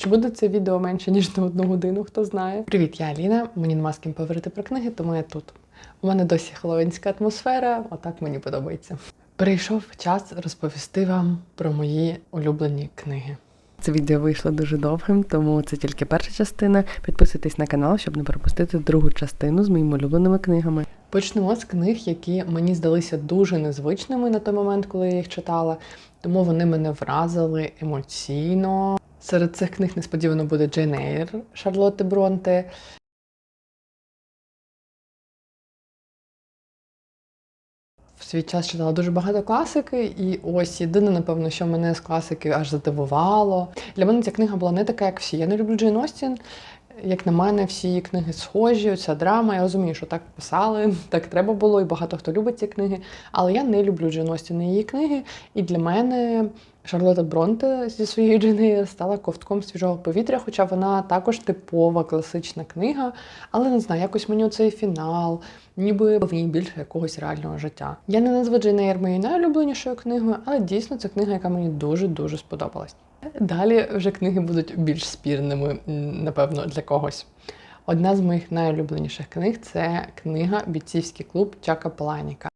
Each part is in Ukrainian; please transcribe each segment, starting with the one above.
Чи буде це відео менше, ніж на одну годину, хто знає? Привіт, я Аліна. Мені нема з ким поговорити про книги, тому я тут. У мене досі хеллоуінська атмосфера, отак мені подобається. Прийшов час розповісти вам про мої улюблені книги. Це відео вийшло дуже довгим, тому це тільки перша частина. Підписуйтесь на канал, щоб не пропустити другу частину з моїми улюбленими книгами. Почнемо з книг, які мені здалися дуже незвичними на той момент, коли я їх читала, тому вони мене вразили емоційно. Серед цих книг несподівано буде Джейн Ейр Шарлотти Бронте. В свій час читала дуже багато класики, і ось єдине, напевно, що мене з класики аж задивувало. Для мене ця книга була не така, як всі. Я не люблю Джейн Остін. Як на мене, всі її книги схожі, ця драма. Я розумію, що так писали, так треба було, і багато хто любить ці книги. Але я не люблю Джейн Остін і її книги. І для мене Шарлотта Бронте зі своєю Джейн стала ковтком свіжого повітря, хоча вона також типова класична книга. Але не знаю, якось мені цей фінал, ніби в ній більше якогось реального життя. Я не назву Джейн моєю найулюбленішою книгою, але дійсно це книга, яка мені дуже-дуже сподобалась. Далі вже книги будуть більш спірними, напевно, для когось. Одна з моїх найулюбленіших книг це книга Бійцівський клуб Чака Паланіка.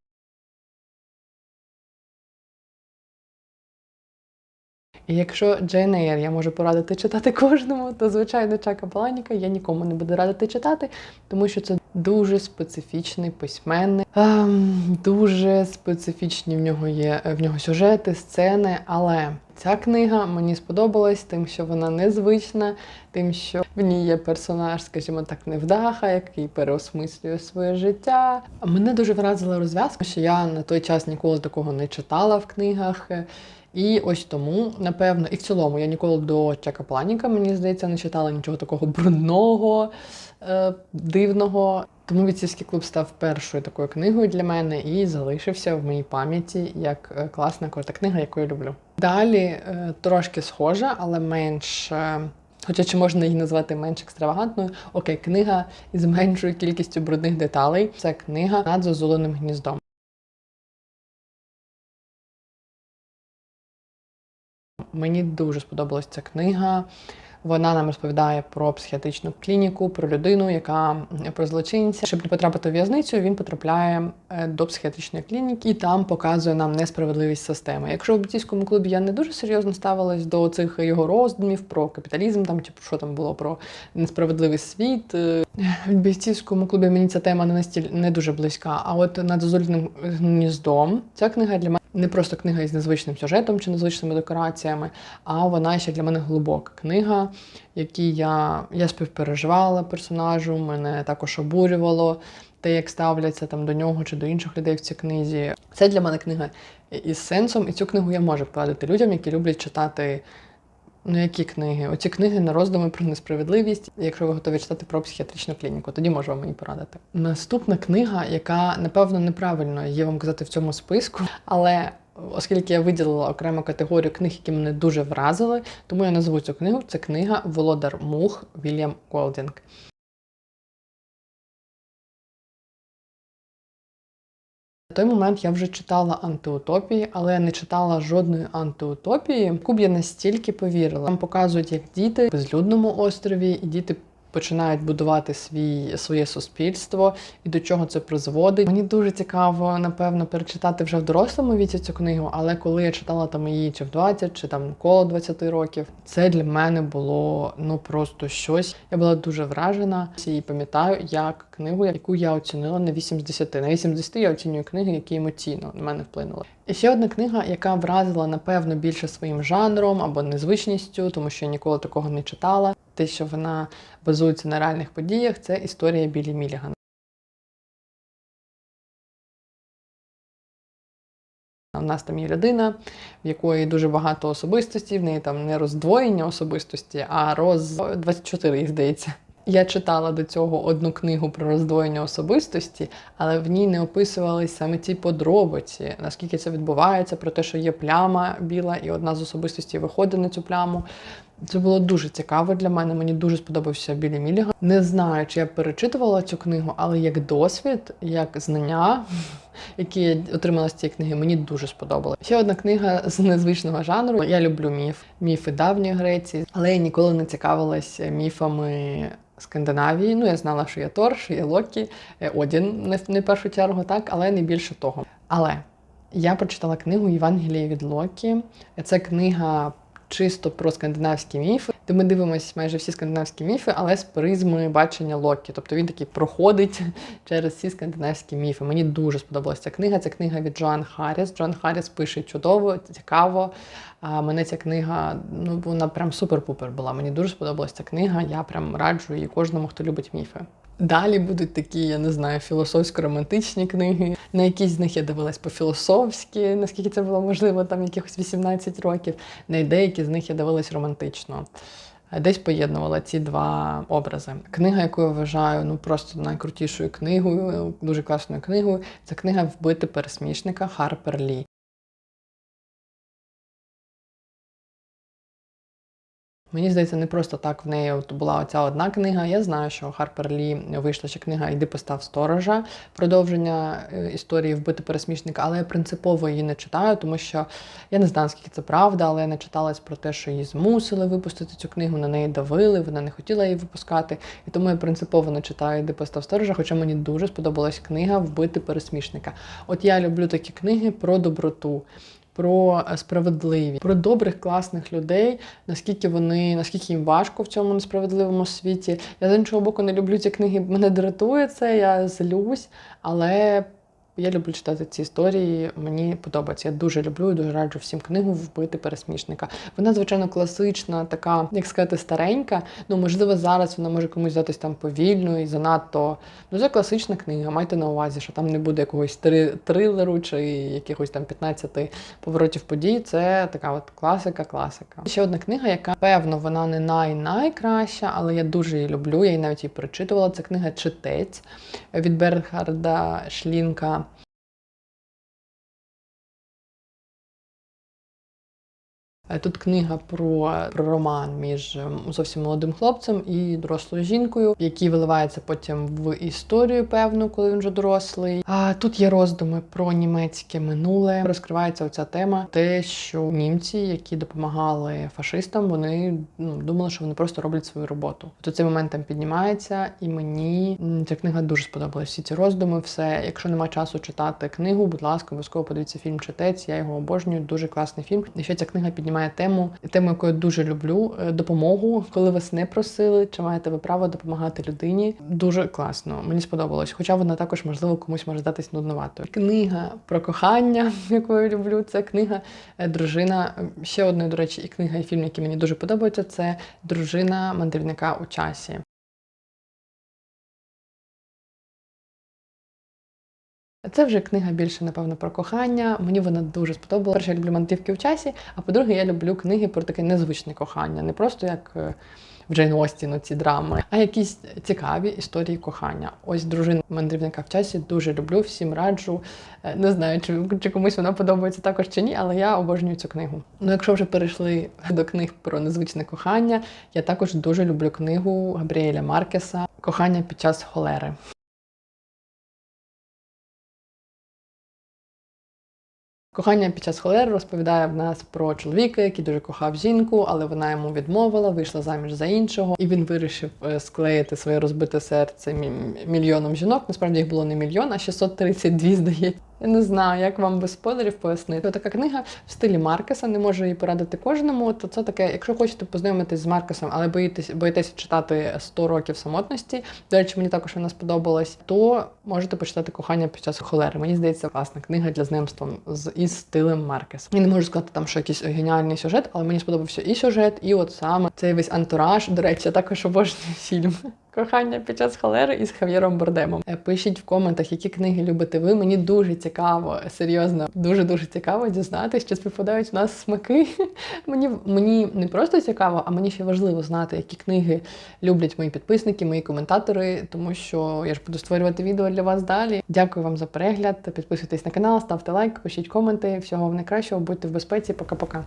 І якщо Джейн Ейр я можу порадити читати кожному, то звичайно Чака Паланіка я нікому не буду радити читати, тому що це дуже специфічний письменник, ем, дуже специфічні в нього є в нього сюжети, сцени. Але ця книга мені сподобалась тим, що вона незвична, тим, що в ній є персонаж, скажімо так, невдаха, який переосмислює своє життя. Мене дуже вразила розв'язка, що я на той час ніколи такого не читала в книгах. І ось тому, напевно, і в цілому я ніколи до Чека Планіка, мені здається, не читала нічого такого брудного, е, дивного. Тому «Віцівський клуб став першою такою книгою для мене і залишився в моїй пам'яті як е, класна крута книга, яку я люблю. Далі е, трошки схожа, але менш. е, Хоча чи можна її назвати менш екстравагантною? Окей, книга із меншою кількістю брудних деталей. Це книга над зозуленим гніздом. Мені дуже сподобалась ця книга. Вона нам розповідає про психіатричну клініку, про людину, яка про злочинця. Щоб не потрапити в в'язницю, він потрапляє е, до психіатричної клініки і там показує нам несправедливість системи. Якщо в бійцівському клубі я не дуже серйозно ставилась до цих його роздумів про капіталізм, там чи що там було про несправедливий світ. е, В бійцівському клубі мені ця тема не настіль не дуже близька. А от над дозволеним гніздом ця книга для мене не просто книга із незвичним сюжетом чи незвичними декораціями, а вона ще для мене глибока книга, якій я, я співпереживала персонажу, мене також обурювало те, як ставляться там до нього чи до інших людей в цій книзі. Це для мене книга із сенсом, і цю книгу я можу порадити людям, які люблять читати. Ну, які книги? Оці книги на роздуми про несправедливість, якщо ви готові читати про психіатричну клініку, тоді можу вам її порадити. Наступна книга, яка напевно неправильно є вам казати в цьому списку, але оскільки я виділила окрему категорію книг, які мене дуже вразили, тому я назву цю книгу. Це книга Володар Мух Вільям Голдінг. Той момент я вже читала антиутопії, але я не читала жодної антиутопії, яку б я настільки повірила. Там показують, як діти в безлюдному острові, і діти починають будувати свій, своє суспільство і до чого це призводить. Мені дуже цікаво, напевно, перечитати вже в дорослому віці цю книгу, але коли я читала там її чи в 20, чи там коло 20 років, це для мене було ну просто щось. Я була дуже вражена і пам'ятаю, як книгу, яку я оцінила на 8 з 10. На 8 з 10 я оцінюю книги, які емоційно на мене вплинули. І ще одна книга, яка вразила, напевно, більше своїм жанром або незвичністю, тому що я ніколи такого не читала. Те, що вона базується на реальних подіях, це історія Білі Міліган. У нас там є людина, в якої дуже багато особистості, в неї там не роздвоєння особистості, а роз 24, їх здається. Я читала до цього одну книгу про роздвоєння особистості, але в ній не описувались саме ці подробиці, наскільки це відбувається, про те, що є пляма біла, і одна з особистостей виходить на цю пляму. Це було дуже цікаво для мене. Мені дуже сподобався Білі Міліган. Не знаю, чи я перечитувала цю книгу, але як досвід, як знання, які я отримала з цієї книги, мені дуже сподобалося. Ще одна книга з незвичного жанру. Я люблю міф, міфи давньої Греції, але я ніколи не цікавилась міфами. Скандинавії, ну я знала, що є Тор, що є Локі, е, Одін не в не першу чергу, так, але не більше того. Але я прочитала книгу Євангелія від Локі. Це книга чисто про скандинавські міфи, де ми дивимося майже всі скандинавські міфи, але з призми бачення Локі. Тобто він такий проходить через всі скандинавські міфи. Мені дуже сподобалася ця книга. Це книга від Джоан Харріс. Джоан Харріс пише чудово, цікаво. А мене ця книга, ну вона прям супер-пупер була. Мені дуже сподобалася ця книга. Я прям раджу її кожному, хто любить міфи. Далі будуть такі, я не знаю, філософсько-романтичні книги. На якісь з них я дивилась по-філософськи, наскільки це було можливо, там якихось 18 років. На деякі з них я дивилась романтично. Десь поєднувала ці два образи. Книга, яку я вважаю ну просто найкрутішою книгою, дуже класною книгою, це книга Вбити пересмішника Харпер Лі. Мені здається, не просто так в неї от була оця одна книга. Я знаю, що Харпер Лі вийшла ще книга Іди постав сторожа, продовження е, історії вбити пересмішника, але я принципово її не читаю, тому що я не знаю, скільки це правда, але я не читалась про те, що її змусили випустити цю книгу, на неї давили, вона не хотіла її випускати. І тому я принципово не читаю Іди постав сторожа, хоча мені дуже сподобалась книга Вбити пересмішника. От я люблю такі книги про доброту про справедливість, про добрих, класних людей, наскільки вони, наскільки їм важко в цьому несправедливому світі. Я з іншого боку не люблю ці книги, мене дратує це, я злюсь, але я люблю читати ці історії, мені подобається. Я дуже люблю і дуже раджу всім книгу вбити пересмішника. Вона, звичайно, класична, така, як сказати, старенька. Ну, можливо, зараз вона може комусь здатись там повільною і занадто. Ну, це класична книга. Майте на увазі, що там не буде якогось три трилеру чи якихось там 15 поворотів подій. Це така от класика-класика. Ще одна книга, яка певно вона не най-найкраща, але я дуже її люблю. Я її навіть її перечитувала. Це книга Читець від Бернхарда Шлінка. Тут книга про, про роман між ем, зовсім молодим хлопцем і дорослою жінкою, який виливається потім в історію певну, коли він вже дорослий. А тут є роздуми про німецьке минуле. Розкривається оця тема, те, що німці, які допомагали фашистам, вони ну, думали, що вони просто роблять свою роботу. То цей момент там піднімається, і мені ця книга дуже сподобалась. Всі ці роздуми, все. Якщо немає часу читати книгу, будь ласка, обов'язково подивіться фільм Читець. Я його обожнюю. Дуже класний фільм. І ще ця книга піднімає тему, тему, яку я дуже люблю е, допомогу, коли вас не просили, чи маєте ви право допомагати людині. Дуже класно. Мені сподобалось. Хоча вона також, можливо, комусь може здатись нудноватою. Книга про кохання, яку я люблю. Це книга е, Дружина. Ще одна, до речі, і книга, і фільм, які мені дуже подобаються. Це дружина мандрівника у часі. Це вже книга більше, напевно, про кохання. Мені вона дуже сподобала. Перше, я люблю мандрівки в часі, а по-друге, я люблю книги про таке незвичне кохання. Не просто як е, в Джейн Остін ці драми, а якісь цікаві історії кохання. Ось дружина мандрівника в часі дуже люблю, всім раджу. Е, Не знаю, чи, чи комусь вона подобається також чи ні, але я обожнюю цю книгу. Ну, якщо вже перейшли до книг про незвичне кохання, я також дуже люблю книгу Габріеля Маркеса Кохання під час холери. Кохання під час холери розповідає в нас про чоловіка, який дуже кохав жінку, але вона йому відмовила, вийшла заміж за іншого, і він вирішив е, склеїти своє розбите серце мільйоном жінок. Насправді їх було не мільйон, а 632, здається. Я не знаю, як вам без спойлерів пояснити. Така книга в стилі Маркеса, не можу її порадити кожному. То це таке, якщо хочете познайомитись з Маркесом, але боїтесь, боїтеся читати 100 років самотності. До речі, мені також вона сподобалась. То можете почитати кохання під час холери. Мені здається, класна книга для знайомства з із стилем Маркеса. Я не можу сказати там, що якийсь геніальний сюжет, але мені сподобався і сюжет, і от саме цей весь антураж. До речі, я також обожнюю фільм. Кохання під час холери із Хав'єром Бардемом. Е, Пишіть в коментах, які книги любите ви. Мені дуже цікаво, серйозно, дуже дуже цікаво дізнатися, чи співпадають в нас смаки. мені мені не просто цікаво, а мені ще важливо знати, які книги люблять мої підписники, мої коментатори, тому що я ж буду створювати відео для вас далі. Дякую вам за перегляд. Підписуйтесь на канал, ставте лайк, пишіть коменти. Всього вам найкращого, будьте в безпеці. Пока-пока.